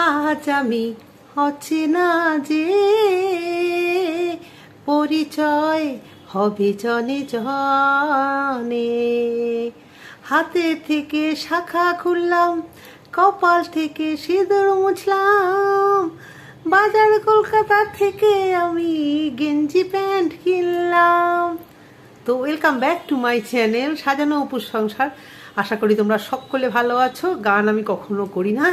আজ আমি হচ্ছে না যে পরিচয় হবে জনে জনে। হাতে থেকে শাখা খুললাম, কপাল থেকে সিঁদুর মুছলাম। বাজার কলকাতা থেকে আমি গেঞ্জি প্যান্ট কিনলাম। তো welcome back to my channel সাজানো উপর সংসার। আশা করি তোমরা সকলে ভালো আছো। গান আমি কখনো করি না।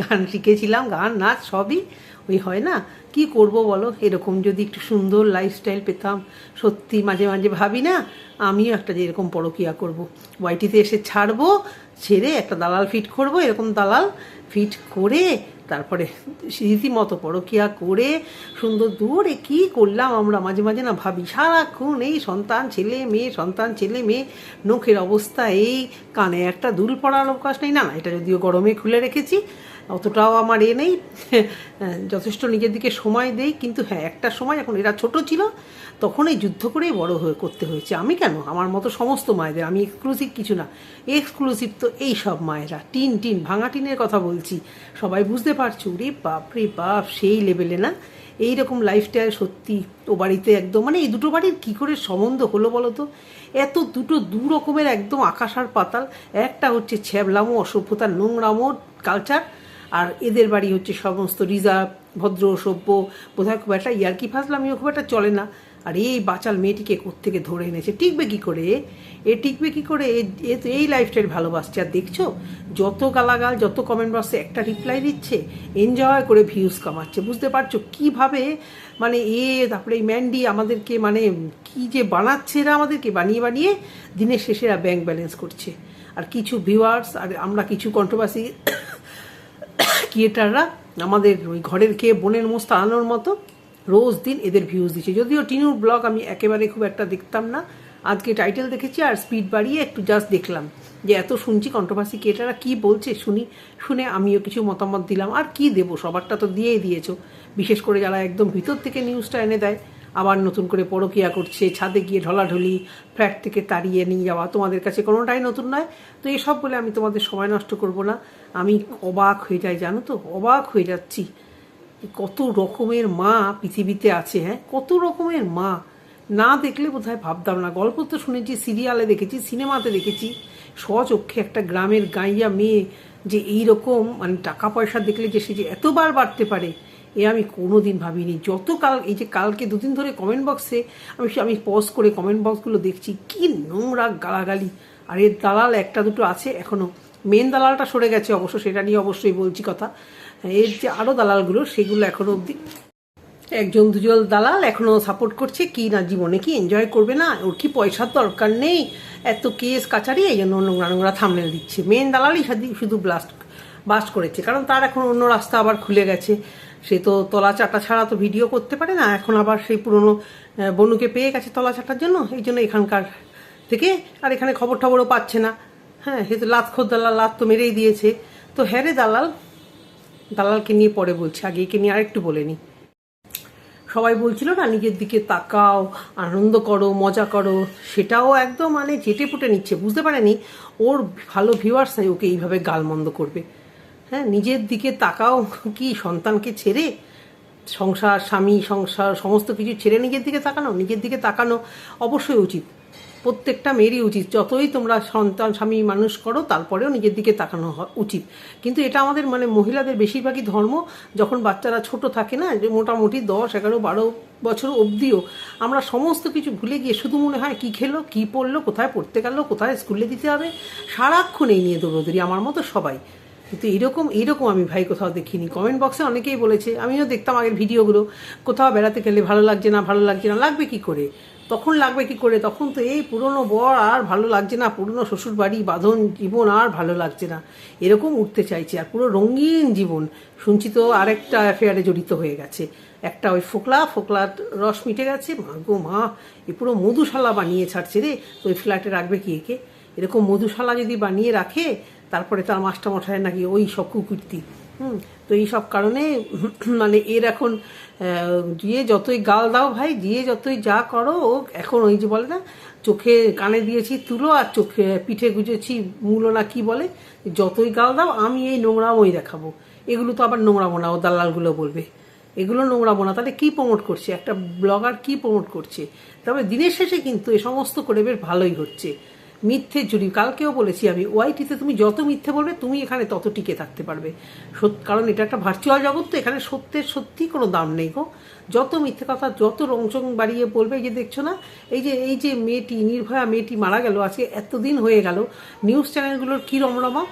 গান শিখেছিলাম গান, নাচ সবই। ওই হয় না। কি করব বলো? এরকম যদি একটু সুন্দর লাইফস্টাইল পেতাম, সত্যি মাঝে মাঝে ভাবি না, আমিও একটা যেরকম পরকিয়া করব। ওয়াইটিতে এসে ছাড়বো, ছেড়ে একটা দালাল ফিট করব, এরকম দালাল ফিট করে তারপরে রীতিমতো পরকিয়া করে সুন্দর দূরে কি করলাম আমরা? মাঝে মাঝে না ভাবি, সারাক্ষণ এই সন্তান, ছেলে, মেয়ে, সন্তান, ছেলে, মেয়ে, নখের অবস্থা এই, কানে একটা দুল পড়ার অবকাশ নেই। না না, এটা যদিও গরমে খুলে রেখেছি অতটাও আমার এ নেই। যথেষ্ট নিজের দিকে সময় দেই, কিন্তু হ্যাঁ একটা সময় এখন এরা ছোট ছিল তখন এই যুদ্ধ করেই বড় হয়ে করতে হয়েছে। আমি কেন? আমার মতো সমস্ত মায়েদের, আমি এক্সক্লুসিভ কিছু না। এক্সক্লুসিভ তো এই সব মায়েরা। টিন টিন, ভাঙা টিনের কথা বলছি। সবাই বুঝতে পারছ? রে বাপ রে বাপ, সেই লেভেলে না? এই রকম লাইফস্টাইল সত্যি ও বাড়িতে একদম মানে এই দুটো বাড়ির কী করে সম্বন্ধ হলো বলো তো? এত দুটো দু রকমের একদম আকাশ আর পাতাল। একটা হচ্ছে ছ্যাবলামো অসভ্যতার নোংরামো কালচার আর এদের বাড়ি হচ্ছে সমস্ত রিজার্ভ ভদ্র, সভ্য, বোধহয় খুব একটা ইয়ার্কি ফাজলামিও খুব একটা চলে না। আর এই বাচাল মেয়েটিকে কোত্থেকে ধরে এনেছে? টিকবে কি করে? এ টিকবে কি করে? এ তো এই লাইফস্টাইল ভালোবাসছে। আর দেখছ, যত গালাগাল, যত কমেন্ট বক্সে একটা রিপ্লাই দিচ্ছে এনজয় করে ভিউজ কামাচ্ছে। বুঝতে পারছ কীভাবে? মানে এ, তারপরে এই ম্যান্ডি আমাদেরকে মানে কি যে বানাচ্ছে এরা আমাদেরকে? বানিয়ে বানিয়ে দিনের শেষে এরা ব্যাংক ব্যালেন্স করছে। আর কিছু ভিউয়ার্স আর আমরা কিছু কন্ট্রোভার্সি ক্রিয়েটাররা আমাদের ওই ঘরের খেয়ে বোনের মোস্ত আনোর মতো রোজ দিন এদের ভিউজ দিচ্ছে। যদিও টিনুর ব্লগ আমি একেবারে খুব একটা দেখতাম না। আজকে টাইটেল দেখেছি আর স্পিড বাড়িয়ে একটু জাস্ট দেখলাম যে এত শুনছি কন্ট্রোভার্সি ক্রিয়েটাররা কি বলছে শুনি, শুনে আমিও কিছু মতামত দিলাম। আর কি দেবো? সবারটা তো দিয়েই দিয়েছ। বিশেষ করে যারা একদম ভিতর থেকে নিউজটা এনে দেয় আবার নতুন করে পরকিয়া করছে, ছাদে গিয়ে ঢলাঢলি, ফ্ল্যাট থেকে তাড়িয়ে নিয়ে যাওয়া, তোমাদের কাছে কোনোটাই নতুন নয়। তো এসব বলে আমি তোমাদের সময় নষ্ট করব না। আমি অবাক হয়ে যাই, জানো তো? অবাক হয়ে যাচ্ছি কত রকমের মা পৃথিবীতে আছে হ্যাঁ? কত রকমের মা। না দেখলে বোধহয় ভাবতাম না। গল্প তো শুনেছি, সিরিয়ালে দেখেছি, সিনেমাতে দেখেছি। স্বচক্ষে একটা গ্রামের গাইয়া মেয়ে যে এই রকম মানে টাকা পয়সা দেখলে যে সে যে এতবার বাড়তে পারে এ আমি কোনো দিন ভাবিনি। যত কাল এই যে কালকে দুদিন ধরে কমেন্ট বক্সে আমি আমি পজ করে কমেন্ট বক্সগুলো দেখছি, কি নোংরা গালাগালি। আর এর দালাল, একটা দুটো আছে এখনও। মেন দালালটা সরে গেছে অবশ্য, সেটা নিয়ে অবশ্যই বলছি কথা। এর যে আরও দালালগুলো, সেগুলো এখনও অবধি একজন দুজন দালাল এখনও সাপোর্ট করছে, কি না জীবনে কি এনজয় করবে না? ওর কি পয়সার দরকার নেই? এত কেস কাছারি এই জন্য নোংরা নোংরা থামনেল দিচ্ছে। মেন দালালই শুধু ব্লাস্ট বাস্ট করেছে। কারণ তার এখন অন্য রাস্তা আবার খুলে গেছে। সে তো তলা চাটা ছাড়া তো ভিডিও করতে পারে না। এখন আবার সেই পুরনো বনুকে পেয়ে গেছে তলা চাটার জন্য। এই জন্য এখানকার থেকে আর এখানে খবর টবরও পাচ্ছে না। হ্যাঁ সে তো লাত খোদ দালাল, লাত তো মেরেই দিয়েছে। তো হ্যাঁ রে দালাল, দালালকে নিয়ে পরে বলছি, আগে একে নিয়ে আরেকটু বলে নি। সবাই বলছিল না, নিজের দিকে তাকাও, আনন্দ করো, মজা করো। সেটাও একদম মানে চেটে পুটে নিচ্ছে, বুঝতে পারেনি? ওর ভালো ভিউয়ার্স নাই, ওকে এইভাবে গালমন্দ করবে। হ্যাঁ নিজের দিকে তাকাও কি সন্তানকে ছেড়ে, সংসার, স্বামী, সংসার, সমস্ত কিছু ছেড়ে নিজের দিকে তাকানো? নিজের দিকে তাকানো অবশ্যই উচিত। প্রত্যেকটা মেয়েরই উচিত। যতই তোমরা সন্তান, স্বামী, মানুষ করো, তারপরেও নিজের দিকে তাকানো উচিত। কিন্তু এটা আমাদের মানে মহিলাদের বেশিরভাগই ধর্ম। যখন বাচ্চারা ছোট থাকে না, যে মোটামুটি দশ, এগারো, বারো বছর অবধিও, আমরা সমস্ত কিছু ভুলে গিয়ে শুধু মনে হয় কী খেলো, কী পড়ল, কোথায় পড়তে গেলো, কোথায় স্কুলে দিতে হবে, সারাক্ষণ এই নিয়ে দৌড়দৌড়ি। আমার মতো সবাই। কিন্তু এরকম এইরকম আমি ভাই কোথাও দেখিনি। কমেন্ট বক্সে অনেকেই বলেছে, আমিও দেখতাম আগের ভিডিওগুলো। কোথাও বেড়াতে গেলে ভালো লাগছে না, ভালো লাগছে না, লাগবে কি করে? তখন লাগবে কি করে? তখন তো এই পুরনো বর আর ভালো লাগছে না, পুরনো শ্বশুর বাড়ি বাঁধন জীবন আর ভালো লাগছে না। এরকম উঠতে চাইছে, আর পুরো রঙিন জীবন শুনছি তো আরেকটা অ্যাফেয়ারে জড়িত হয়ে গেছে। একটা ওই ফোকলা, ফোকলার রস মিটে গেছে। মা গো, মা, এ পুরো মধুশালা বানিয়ে ছাড়ছে রে। তো ওই ফ্ল্যাটে রাখবে কি একে? এরকম মধুশালা যদি বানিয়ে রাখে তারপরে তার মাস্টারমশাই নাকি ওই সব কুকুর্তি। হুম, তো এই সব কারণে মানে এর এখন দিয়ে যতই গাল দাও ভাই দিয়ে যতই যা করো, ও এখন ওই যে বলে না, চোখে কানে দিয়েছি তুলো আর চোখে পিঠে গুজেছি মূলো না কি বলে, যতই গাল দাও আমি এই নোংরামই দেখাবো। এগুলো তো আবার নোংরা বোনা ও দালালগুলো বলবে। এগুলো নোংরা বোনা তাহলে কী প্রমোট করছে? একটা ব্লগার কি প্রমোট করছে? তবে দিনের শেষে কিন্তু এ সমস্ত করে বেশ ভালোই হচ্ছে। মিথ্যে চুরি, কালকেও বলেছি আমি, ওয়াইটিতে তুমি যত মিথ্যে বলবে, তুমি এখানে তত টিকে থাকতে পারবে। কারণ এটা একটা ভার্চুয়াল জগৎ, তো এখানে সত্যের সত্যি কোনো দাম নেই গো। যত মিথ্যে কথা, যত রংচং বাড়িয়ে বলবে, এই যে দেখছ না, এই যে এই যে মেয়েটি, নির্ভয়া মেয়েটি মারা গেল, আজকে এতদিন হয়ে গেল নিউজ চ্যানেলগুলোর কী রমরমা?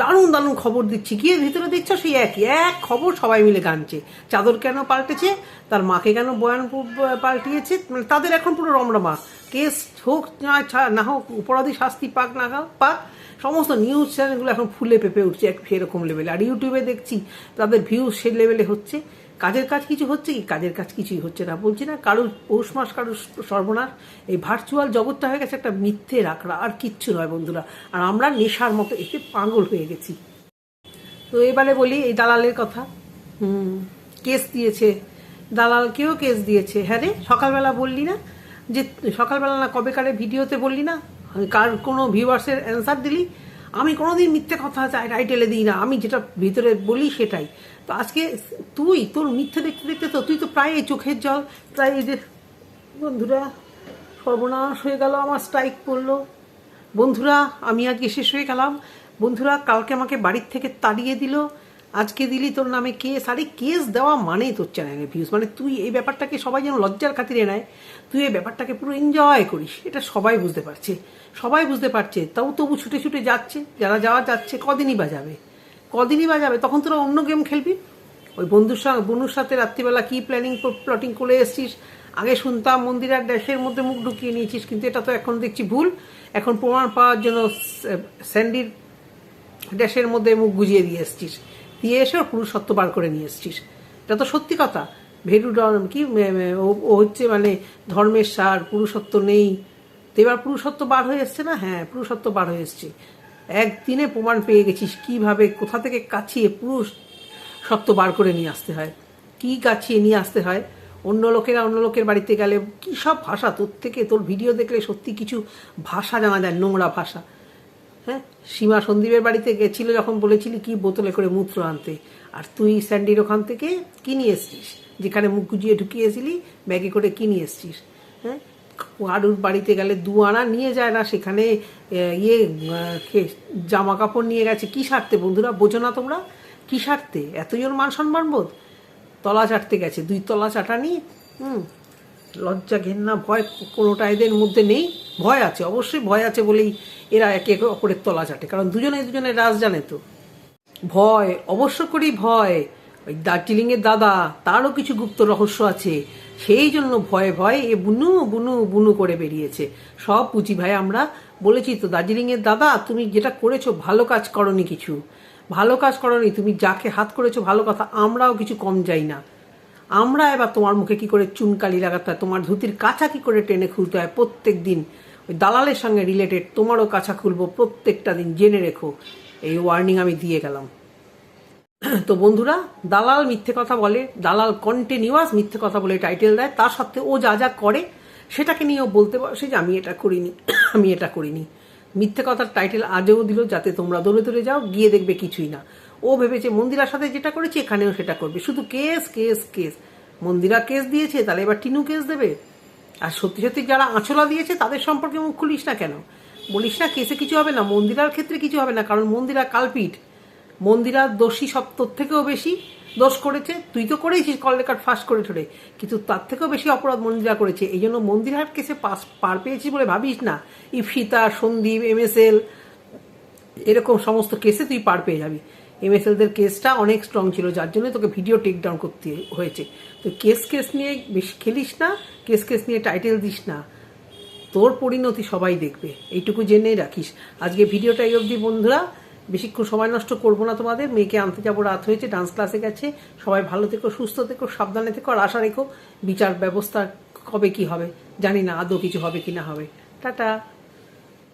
দারুণ দারুণ খবর দিচ্ছি। গিয়ে ভিতরে দেখছ সেই একই। এক খবর সবাই মিলে গানছে। চাদর কেন পাল্টেছে? তার মাকে কেন বয়ান পাল্টিয়েছে? মানে তাদের এখন পুরো রমরমা। কেস হোক, না হোক অপরাধী শাস্তি পাক, না পাক, সমস্ত নিউজ চ্যানেলগুলো এখন ফুলে পেপে উঠছে এক সেরকম লেভেলে আর ইউটিউবে দেখছি, তাদের ভিউজ সেই লেভেলে হচ্ছে। কাজের কাজ কিছু হচ্ছে কি? কাজের কাজ কিছুই হচ্ছে না। বলছি না, কারোর পৌষ মাস, কারোর সর্বনাশ, এই ভার্চুয়াল জগৎটা হয়ে গেছে একটা মিথ্যে রাখরা আর কিচ্ছু নয় বন্ধুরা। আর আমরা নেশার মতো এতে পাগল হয়ে গেছি। তো এবারে বলি, এই দালালের কথা। হুম, কেস দিয়েছে। দালালকেও কেস দিয়েছে। হ্যাঁ রে, সকালবেলা বললি না যে, সকালবেলা না কবেকারে ভিডিওতে বললি না? কার কোনো ভিউয়ার্সের অ্যান্সার দিলি? আমি কোনোদিন মিথ্যে কথা টাইটেলে দিই না। আমি যেটা ভিতরে বলি সেটাই। তো আজকে তুই, তোর মিথ্যে দেখতে দেখতে তো, তুই তো প্রায় এই চোখের জল, প্রায় এই যে, বন্ধুরা, সর্বনাশ হয়ে গেল, আমার স্ট্রাইক পড়ল বন্ধুরা, আমি আজকে শেষ হয়ে গেলাম। বন্ধুরা, কালকে আমাকে বাড়ির থেকে তাড়িয়ে দিল। আজকে দিলি তোর নামে কেস, আরে কেস দেওয়া মানেই তোর চ্যানেলে ভিউজ মানে তুই এই ব্যাপারটাকে সবাই যেন লজ্জার খাতিরে নেয়, তুই এই ব্যাপারটাকে পুরো এনজয় করিস। এটা সবাই বুঝতে পারছে। সবাই বুঝতে পারছে, তাও তবু ছুটে ছুটে যাচ্ছে, যারা যাওয়া যাচ্ছে, কদিনই বাজাবে কদিনই বাজাবে তখন তোরা অন্য গেম খেলবি? ওই বন্ধুর সঙ্গে বন্ধুর সাথে রাত্রিবেলা কী প্ল্যানিং প্লটিং করে এসছিস? আগে শুনতাম মন্দিরের ড্যাশের মধ্যে মুখ ঢুকিয়ে নিয়েছিস, কিন্তু এটা তো এখন দেখছি ভুল। এখন প্রমাণ পাওয়ার জন্য স্যা- স্যান্ডির ড্যাশের মধ্যে মুখ গুজিয়ে দিয়ে এসছিস। দিয়ে এসে ওর পুরুষত্ব বার করে নিয়ে এসছিস। এটা তো সত্যি কথা। ভেরু ডর- কি ও হচ্ছে মানে ধর্মের সার, পুরুষত্ব নেই। তো এবার পুরুষত্ব বার হয়ে এসছে না? হ্যাঁ পুরুষত্ব বার হয়ে এসছে। একদিনে প্রমাণ পেয়ে গেছিস কীভাবে, কোথা থেকে কাছিয়ে পুরুষ সত্য বার করে নিয়ে আসতে হয়? কি কাছিয়ে নিয়ে আসতে হয়? অন্য লোকেরা অন্য লোকের বাড়িতে গেলে কী সব ভাষা? তোর থেকে তোর ভিডিও দেখলে সত্যি কিছু ভাষা জানা যায়, নোংরা ভাষা। হ্যাঁ? সীমা সন্দীপের বাড়িতে গেছিল যখন বলেছিলি, কি বোতলে করে মূত্র আনতে? আর তুই স্যান্ডির ওখান থেকে কি নিয়ে এসছিস? যেখানে মুখ গুজিয়ে ঢুকিয়েছিলি, ব্যাগে করে কি নিয়ে এসছিস? হ্যাঁ? কারুর বাড়িতে গেলে দু আনা নিয়ে যায় না, সেখানে ইয়ে জামা কাপড় নিয়ে গেছে। কি স্বার্থে বন্ধুরা? বোঝো না তোমরা। কি স্বার্থে? এতজন মান সম্মান বোধ? তলা চাটতে গেছে, দুই তলা চাটানি, হুম? লজ্জা ঘেন্না, ভয় কোনোটা এদের মধ্যে নেই। ভয় আছে, অবশ্যই ভয় আছে বলেই এরা একে অপরের তলা চাটে, কারণ দুজনে দুজনে রাজ জানে তো। ভয়, অবশ্য করেই ভয়। ওই দার্জিলিংয়ের দাদা, তারও কিছু গুপ্ত রহস্য আছে। সেই জন্য ভয়ে ভয়ে এ বুনু বুনু বুনু করে বেরিয়েছে। সব পুঁজি ভাই, আমরা বলেছি তো, দার্জিলিংয়ের দাদা, তুমি যেটা করেছ, ভালো কাজ করনি কিছু। ভালো কাজ করনি, তুমি যাকে হাত করেছ, ভালো কথা, আমরাও কিছু কম যাই না। আমরা এবার তোমার মুখে কি করে চুনকালি লাগাতে হয়? তোমার ধুতির কাছা কি করে টেনে খুলতে হয়? প্রত্যেক দিন ওই দালালের সঙ্গে রিলেটেড তোমারও কাছা খুলবো, প্রত্যেকটা দিন। জেনে রেখো, এই ওয়ার্নিং আমি দিয়ে গেলাম। তো বন্ধুরা, দালাল মিথ্যে কথা বলে, দালাল কন্টিনিউয়াস মিথ্যে কথা বলে টাইটেল দেয়, তার সত্ত্বেও ও যা যা করে, সেটাকে নিয়েও বলতে বসে যে আমি এটা করিনি, আমি এটা করিনি। মিথ্যে কথার টাইটেল আজও দিল, যাতে তোমরা দৌড়ে দৌড়ে যাও, গিয়ে দেখবে কিছুই না। ও ভেবেছে, মন্দিরার সাথে যেটা করেছে, এখানেও সেটা করবে। শুধু case case case. Mandira case দিয়েছে, তাহলে এবার টিনু কেস দেবে? আর সত্যি সত্যি যারা আঁচলা দিয়েছে, তাদের সম্পর্কে মুখ খুলিস না কেন? বলিস না, কেসে কিছু হবে না, মন্দিরার ক্ষেত্রে কিছু হবে না, কারণ মন্দিরা কালপিট মন্দিরা দোষী সব তোর থেকেও বেশি, দোষ করেছে। তুই তো করেছিস কল রেকর্ড ফাঁস করে ঠোরে কিন্তু তার থেকেও বেশি অপরাধ মন্দিরা করেছে। এই জন্য মন্দিরার কেসে পাস, পার পেয়েছি বলে ভাবিস না? Ifita, Sandip, M S L, এরকম সমস্ত কেসে তুই পার পেয়ে যাবি। এমএসএলদের কেসটা অনেক স্ট্রং ছিল, যার জন্য তোকে ভিডিও টেক ডাউন করতে হয়েছে। তো কেস কেস নিয়ে বেশি খেলিস না কেস কেস নিয়ে টাইটেল দিস না। তোর পরিণতি সবাই দেখবে, এইটুকু জেনে রাখিস। আজকে ভিডিওটা এই অবধি, বন্ধুরা। বেশিক্ষণ সময় নষ্ট করব না তোমাদের, মেয়েকে আনতে যাব, রাত হয়েছে ডান্স ক্লাসে গেছে। সবাই ভালো থেকো, সুস্থ থেকো, সাবধানে থেকো, আর আশা রেখো, বিচার ব্যবস্থা কবে কি হবে? জানি না আদৌ কিছু হবে কি না হবে। টাটা।